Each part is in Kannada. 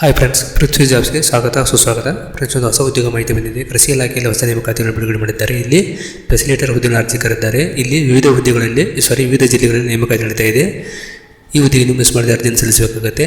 ಹಾಯ್ ಫ್ರೆಂಡ್ಸ್ ಪೃಥ್ವಿ ಜಾಬ್ಸ್ಗೆ ಸ್ವಾಗತ, ಸುಸ್ವಾಗತ. ಫ್ರೆಂಡ್ಸ್ ಒಂದು ಹೊಸ ಉದ್ಯೋಗ ಮಾಹಿತಿ ಬಂದಿದೆ. ಕೃಷಿ ಇಲಾಖೆಯಲ್ಲಿ ಹೊಸ ನೇಮಕಾತಿಗಳನ್ನು ಬಿಡುಗಡೆ ಮಾಡಿದ್ದಾರೆ. ಇಲ್ಲಿ ಫೆಸಿಲೇಟರ್ ಹುದ್ದೆಗಳನ್ನು ಅರ್ಜಿ ಕರೆದಿದ್ದಾರೆ ಇಲ್ಲಿ ವಿವಿಧ ಹುದ್ದೆಗಳಲ್ಲಿ ಸಾರಿ ವಿವಿಧ ಜಿಲ್ಲೆಗಳಲ್ಲಿ ನೇಮಕಾತಿ ನಡೀತಾ ಇದೆ. ಈ ಹುದ್ದೆಯನ್ನು ಮಿಸ್ ಮಾಡಿದ ಅರ್ಜಿಯನ್ನು ಸಲ್ಲಿಸಬೇಕಾಗುತ್ತೆ?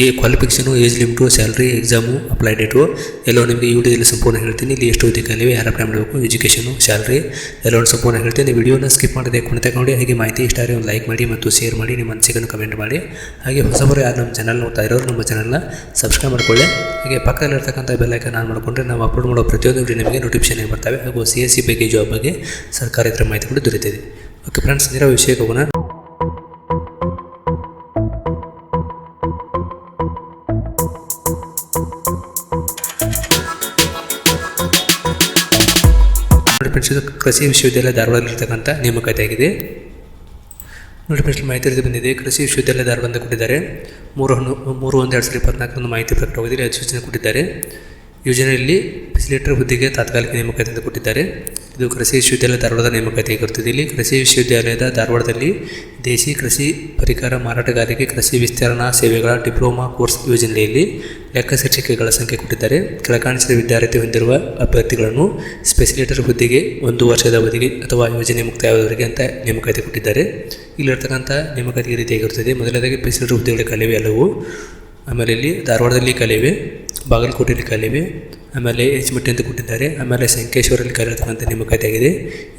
ಈ qualification age limit salary exam apply date ಎಲ್ಲವೂ ನಿಮಗೆ ಈ ವಿಡಿಯೋದಲ್ಲಿ ಸಂಪೂರ್ಣ ಹೇಳ್ತೀನಿ. ಇಲ್ಲಿ ಎಷ್ಟು ಹುದ್ದೆಗಳಿವೆ ಯಾರು ಅಪ್ಲೈ ಮಾಡಬೇಕು ಎಜುಕೇಷನು ಸ್ಯಾಲ್ರಿ ಎಲ್ಲವನ್ನು ಸಂಪೂರ್ಣ ಹೇಳ್ತೀನಿ. ವಿಡಿಯೋನ ಸ್ಕಿಪ್ ಮಾಡದೆ ಕೊನೆ ನೋಡಿ ಹಾಗೆ ಮಾಹಿತಿ ಇಷ್ಟ ಆದರೆ ಒಂದು ಲೈಕ್ ಮಾಡಿ ಮತ್ತು ಶೇರ್ ಮಾಡಿ, ನಿಮ್ಮ ಅನಿಸಿಕೆಯನ್ನು ಕಮೆಂಟ್ ಮಾಡಿ. ಹಾಗೆ ಹೊಸಬರು ಯಾರು ನಮ್ಮ ಚಾನಲ್ ನೋಡ್ತಾ ಇರೋರು, ನಮ್ಮ ಚಾನಲ್ನ ಸಬ್ಸ್ಕ್ರೈಬ್ ಮಾಡ್ಕೊಳ್ಳಿ. ಹಾಗೆ ಪಕ್ಕದಲ್ಲಿರ್ತಕ್ಕಂಥ ಬೆಲ್ಲೈಕನ್ ಆನ್ ಮಾಡಿಕೊಂಡ್ರೆ ನಾವು ಅಪ್ಲೋಡ್ ಮಾಡೋ ಪ್ರತಿಯೊಂದು ವಿಡಿಯೋ ನಿಮಗೆ ನೋಟಿಫಿಕೇಶನ್ ಬರ್ತವೆ. ಹಾಗೂ ಸಿ ಎಸ್ ಸಿ ಬಗ್ಗೆ ಜಾಬ್ ಬಗ್ಗೆ ಸರ್ಕಾರ ಇತರ ಮಾಹಿತಿ ಕೂಡ ದೊರೆತಿದೆ ಓಕೆ ಫ್ರೆಂಡ್ಸ್ ನೀರ ವಿಷಯಕ್ಕೆ ಹೋಗೋಣ. ಫ್ರೆಂಡ್ಸ್ ಕೃಷಿ ವಿಶ್ವವಿದ್ಯಾಲಯ ಧಾರವಾಡದಲ್ಲಿರ್ತಕ್ಕಂಥ ನೇಮಕಾತಿ ಆಗಿದೆ ನೋಡಿ ಫ್ರೆಂಡ್ಸ್, ಮಾಹಿತಿ ತಿಳಿದು ಬಂದಿದೆ. ಕೃಷಿ ವಿಶ್ವವಿದ್ಯಾಲಯ ಧಾರವಾಡ ಕೊಟ್ಟಿದ್ದಾರೆ. ಮೂರು ಹಣ್ಣು, ಮೂರು ಒಂದು ಎರಡು ಸಾವಿರದ ಇಪ್ಪತ್ನಾಲ್ಕರಂದು ಮಾಹಿತಿ ಪ್ರಕಟವಾಗಿದೆ. ಅಧಿಸೂಚನೆ ಕೊಟ್ಟಿದ್ದಾರೆ. ಯೋಜನೆಯಲ್ಲಿ ಫೆಸಿಲೇಟರ್ ಹುದ್ದೆಗೆ ತಾತ್ಕಾಲಿಕ ನೇಮಕಾತಿಯಿಂದ ಕೊಟ್ಟಿದ್ದಾರೆ. ಇದು ಕೃಷಿ ವಿಶ್ವವಿದ್ಯಾಲಯ ಧಾರವಾಡದ ನೇಮಕಾತಿ ಆಗಿರುತ್ತದೆ ಇಲ್ಲಿ ಕೃಷಿ ವಿಶ್ವವಿದ್ಯಾಲಯದ ಧಾರವಾಡದಲ್ಲಿ ದೇಶಿ ಕೃಷಿ ಪರಿಕರ ಮಾರಾಟಗಾರಿಕೆ, ಕೃಷಿ ವಿಸ್ತರಣಾ ಸೇವೆಗಳ ಡಿಪ್ಲೊಮಾ ಕೋರ್ಸ್ ಯೋಜನೆಯಲ್ಲಿ ಲೆಕ್ಕ ಶಿಕ್ಷಕಿಗಳ ಸಂಖ್ಯೆ ಕೊಟ್ಟಿದ್ದಾರೆ. ಕೆಳಕಾಣಿಸಿದ ವಿದ್ಯಾರ್ಥಿ ಹೊಂದಿರುವ ಅಭ್ಯರ್ಥಿಗಳನ್ನು ಸ್ಪೆಸಿಲೇಟರ್ ಹುದ್ದೆಗೆ ಒಂದು ವರ್ಷದ ಅವಧಿಗೆ ಅಥವಾ ಯೋಜನೆ ಮುಕ್ತಾಯದವರೆಗೆ ಅಂತ ನೇಮಕಾತಿ ಕೊಟ್ಟಿದ್ದಾರೆ. ಇಲ್ಲಿರ್ತಕ್ಕಂಥ ನೇಮಕಾತಿ ರೀತಿಯಾಗಿರುತ್ತದೆ ಮೊದಲನೇದಾಗಿ ಫೆಸಿಲೇಟರ್ ಹುದ್ದೆಗಳ ಕಲಿವೆ ಎಲ್ಲವೂ ಆಮೇಲೆ ಇಲ್ಲಿ ಧಾರವಾಡದಲ್ಲಿ ಕಲಿವೆ? ಬಾಗಲಕೋಟೆಯಲ್ಲಿ ಕಲಿವೆ. ಆಮೇಲೆ ಎಚ್ಮಟ್ಟಿ ಅಂತ ಕೊಟ್ಟಿದ್ದಾರೆ. ಆಮೇಲೆ ಸಂಕೇಶ್ವರಲ್ಲಿ ಕಲಿಯತಕ್ಕಂಥ ನೇಮಕಾತಿ ಆಗಿದೆ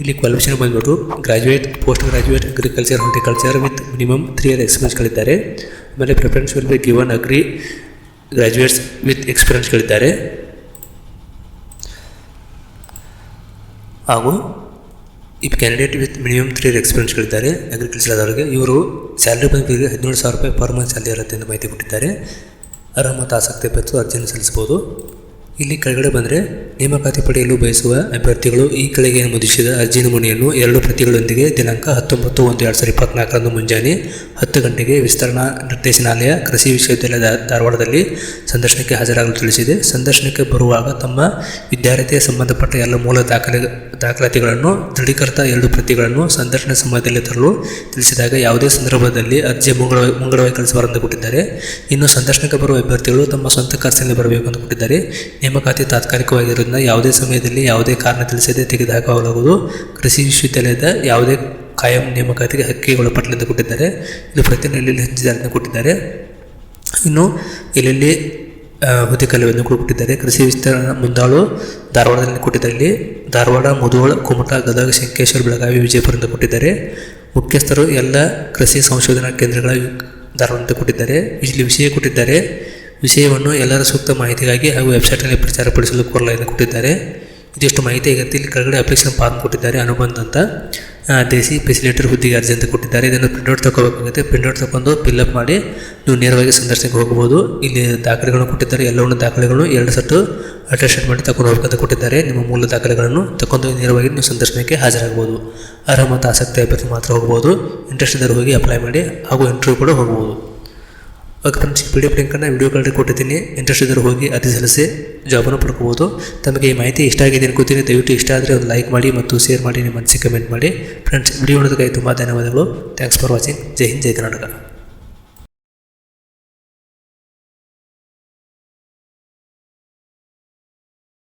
ಇಲ್ಲಿ ಕ್ವಾಲಿಫಿಕೇಷನ್ ಬಂದ್ಬಿಟ್ಟು graduate post graduate agriculture horticulture with minimum three year ಎಕ್ಸ್ಪೀರಿಯನ್ಸ್ಗಳಿದ್ದಾರೆ ಆಮೇಲೆ preference will be given agri graduates with ಎಕ್ಸ್ಪೀರಿಯನ್ಸ್ಗಳಿದ್ದಾರೆ ಹಾಗೂ ಈ candidate with minimum three year ಎಕ್ಸ್ಪೀರಿಯನ್ಸ್ಗಳಿದ್ದಾರೆ agriculture ಆದವರಿಗೆ ಇವರು ಸ್ಯಾಲ್ರಿ ಬಂದು ಹದಿನೇಳು ಸಾವಿರ ರೂಪಾಯಿ ಪರ್ ಮಂತ್ ಸ್ಯಾಲ್ರಿ ಇರುತ್ತೆ ಎಂದು ಮಾಹಿತಿ ಕೊಟ್ಟಿದ್ದಾರೆ. ಅರ್ಹ ಮತ್ತು ಆಸಕ್ತಿ ಅಭ್ಯರ್ಥಿಗಳು ಅರ್ಜಿಯನ್ನು ಸಲ್ಲಿಸಬಹುದು ಇಲ್ಲಿ ಕೆಳಗಡೆ ಬಂದರೆ ನೇಮಕಾತಿ ಪಡೆಯಲು ಬಯಸುವ ಅಭ್ಯರ್ಥಿಗಳು ಈ ಕೆಳಗೆ ಅನುಮೋದಿಸಿದ ಅರ್ಜಿ ನಮೂನೆಯನ್ನು ಎರಡು ಪ್ರತಿಗಳೊಂದಿಗೆ ದಿನಾಂಕ ಹತ್ತೊಂಬತ್ತು ಒಂದು ಎರಡು ಸಾವಿರದ ಇಪ್ಪತ್ನಾಲ್ಕರಂದು ಮುಂಜಾನೆ ಹತ್ತು ಗಂಟೆಗೆ ವಿಸ್ತರಣಾ ನಿರ್ದೇಶನಾಲಯ ಕೃಷಿ ವಿಶ್ವವಿದ್ಯಾಲಯದ ಧಾರವಾಡದಲ್ಲಿ ಸಂದರ್ಶನಕ್ಕೆ ಹಾಜರಾಗಲು ತಿಳಿಸಿದೆ. ಸಂದರ್ಶನಕ್ಕೆ ಬರುವಾಗ ತಮ್ಮ ವಿದ್ಯಾರ್ಥಿಯ ಸಂಬಂಧಪಟ್ಟ ಎಲ್ಲ ಮೂಲ ದಾಖಲೆ ದಾಖಲಾತಿಗಳನ್ನು, ದೃಢೀಕೃತ ಎರಡು ಪ್ರತಿಗಳನ್ನು ಸಂದರ್ಶನ ಸಮಯದಲ್ಲಿ ತರಲು ತಿಳಿಸಿದಾಗ ಯಾವುದೇ ಸಂದರ್ಭದಲ್ಲಿ ಅರ್ಜಿ ಮುಂಗಡ ಮುಂಗಡವಾಗಿ ಕಳಿಸಬಾರದು ಕೊಟ್ಟಿದ್ದಾರೆ ಇನ್ನು ಸಂದರ್ಶನಕ್ಕೆ ಬರುವ ಅಭ್ಯರ್ಥಿಗಳು ತಮ್ಮ ಸ್ವಂತ ಖರ್ಚಿನಲ್ಲಿ ಬರಬೇಕು ಎಂದು ಕೊಟ್ಟಿದ್ದಾರೆ. ನೇಮಕಾತಿ ತಾತ್ಕಾಲಿಕವಾಗಿರೋದ್ರಿಂದ ಯಾವುದೇ ಸಮಯದಲ್ಲಿ ಯಾವುದೇ ಕಾರಣ ತಿಳಿಸದೆ ತೆಗೆದುಹಾಕಲಾಗುವುದು. ಕೃಷಿ ವಿಶ್ವವಿದ್ಯಾಲಯದ ಯಾವುದೇ ಕಾಯಂ ನೇಮಕಾತಿಗೆ ಹಕ್ಕಿ ಒಳಪಟ್ಟಲೆಂದು ಕೊಟ್ಟಿದ್ದಾರೆ. ಇದು ಪ್ರತಿನಲ್ಲಿ ಹಂಚಿದಾರೆಂದು ಕೊಟ್ಟಿದ್ದಾರೆ. ಇನ್ನು ಎಲ್ಲೆಲ್ಲಿ ಹುದ್ದೆ ಕಲಿವನ್ನು ಕೊಟ್ಟಿದ್ದಾರೆ. ಕೃಷಿ ವಿಸ್ತರಣಾ ಮುಂದಾಳು ಧಾರವಾಡದಲ್ಲಿ ಕೊಟ್ಟಿದ್ದಾರೆ ಧಾರವಾಡ, ಮುಧೋಳ, ಕುಮಟ, ಗದಗ, ಶಂಕೇಶ್ವರ, ಬೆಳಗಾವಿ, ವಿಜಯಪುರದಿಂದ ಕೊಟ್ಟಿದ್ದಾರೆ. ಮುಖ್ಯಸ್ಥರು ಎಲ್ಲ ಕೃಷಿ ಸಂಶೋಧನಾ ಕೇಂದ್ರಗಳ ಧಾರವಾಡದಿಂದ ಕೊಟ್ಟಿದ್ದಾರೆ. ಇಲ್ಲಿ ವಿಷಯ ಕೊಟ್ಟಿದ್ದಾರೆ. ವಿಷಯವನ್ನು ಎಲ್ಲರ ಸೂಕ್ತ ಮಾಹಿತಿಗಾಗಿ ಹಾಗೂ ವೆಬ್ಸೈಟ್ನಲ್ಲಿ ಪ್ರಚಾರಪಡಿಸಲು ಕೋರಲಾಗಿದೆ ಕೊಟ್ಟಿದ್ದಾರೆ. ಇದಿಷ್ಟು ಮಾಹಿತಿ ಆಗತ್ತೆ ಇಲ್ಲಿ ಕೆಳಗಡೆ ಅಪ್ಲಿಕೇಶನ್ ಫಾರ್ಮ್ ಕೊಟ್ಟಿದ್ದಾರೆ. ಅನುಬಂಧ ಅಂತ ದೇಸಿ ಫೆಸಿಲೇಟರ್ ಹುದ್ದೆಗೆ ಅರ್ಜಿ ಅಂತ ಕೊಟ್ಟಿದ್ದಾರೆ. ಇದನ್ನು ಪ್ರಿಂಟ್ಔಟ್ ತಗೋಬೇಕಾಗುತ್ತೆ. ಪ್ರಿಂಟ್ಔಟ್ ತಗೊಂಡು ಫಿಲ್ಅಪ್ ಮಾಡಿ ನೀವು ನೇರವಾಗಿ ಸಂದರ್ಶನಕ್ಕೆ ಹೋಗಬಹುದು. ಇಲ್ಲಿ ದಾಖಲೆಗಳನ್ನು ಕೊಟ್ಟಿದ್ದಾರೆ. ಎಲ್ಲವನ್ನು ದಾಖಲೆಗಳು ಎರಡು ಸಟ್ಟು ಅಟ್ಯಾಚ್ಮೆಂಟ್ ಮಾಡಿ ತಗೊಂಡು ಹೋಗ್ಬೇಕಂತ ಕೊಟ್ಟಿದ್ದಾರೆ. ನಿಮ್ಮ ಮೂಲ ದಾಖಲೆಗಳನ್ನು ತಗೊಂಡು ನೇರವಾಗಿ ನೀವು ಸಂದರ್ಶನಕ್ಕೆ ಹಾಜರಾಗಬಹುದು. ಅರ್ಹ ಮತ್ತು ಆಸಕ್ತಿ ಅಭ್ಯರ್ಥಿ ಮಾತ್ರ ಹೋಗ್ಬೋದು. ಇಂಟ್ರೆಸ್ಟ್ ಇದ್ದರೆ ಹೋಗಿ ಅಪ್ಲೈ ಮಾಡಿ ಹಾಗೂ ಇಂಟರ್ವ್ಯೂ ಕೂಡ ಹೋಗ್ಬೋದು okay friends P D F ಲಿಂಕನ್ನು ವಿಡಿಯೋಗಳಲ್ಲಿ ಕೊಟ್ಟಿದ್ದೀನಿ. ಇಂಟ್ರೆಸ್ಟ್ ಇದ್ದರೆ ಹೋಗಿ ಅರ್ಜಿ ಸಲ್ಲಿಸಿ ಜಾಬನ್ನು ಪಡ್ಕೋಬೋದು. ತಮಗೆ ಈ ಮಾಹಿತಿ ಇಷ್ಟ ಆಗಿದೆ ಅನ್ಕೋತೀನಿ. ದಯವಿಟ್ಟು ಇಷ್ಟ ಆದರೆ ಒಂದು ಲೈಕ್ ಮಾಡಿ ಮತ್ತು ಶೇರ್ ಮಾಡಿ, ನಿಮ್ಮ ಮನಸ್ಸಿಗೆ ಕಮೆಂಟ್ ಮಾಡಿ. ಫ್ರೆಂಡ್ಸ್ ವಿಡಿಯೋ ನೋಡೋದಕ್ಕಾಗಿ ತುಂಬ ಧನ್ಯವಾದಗಳು. ಥ್ಯಾಂಕ್ಸ್ ಫಾರ್ ವಾಚಿಂಗ್ ಜೈ ಹಿಂದ್, ಜೈ ಕರ್ನಾಟಕ.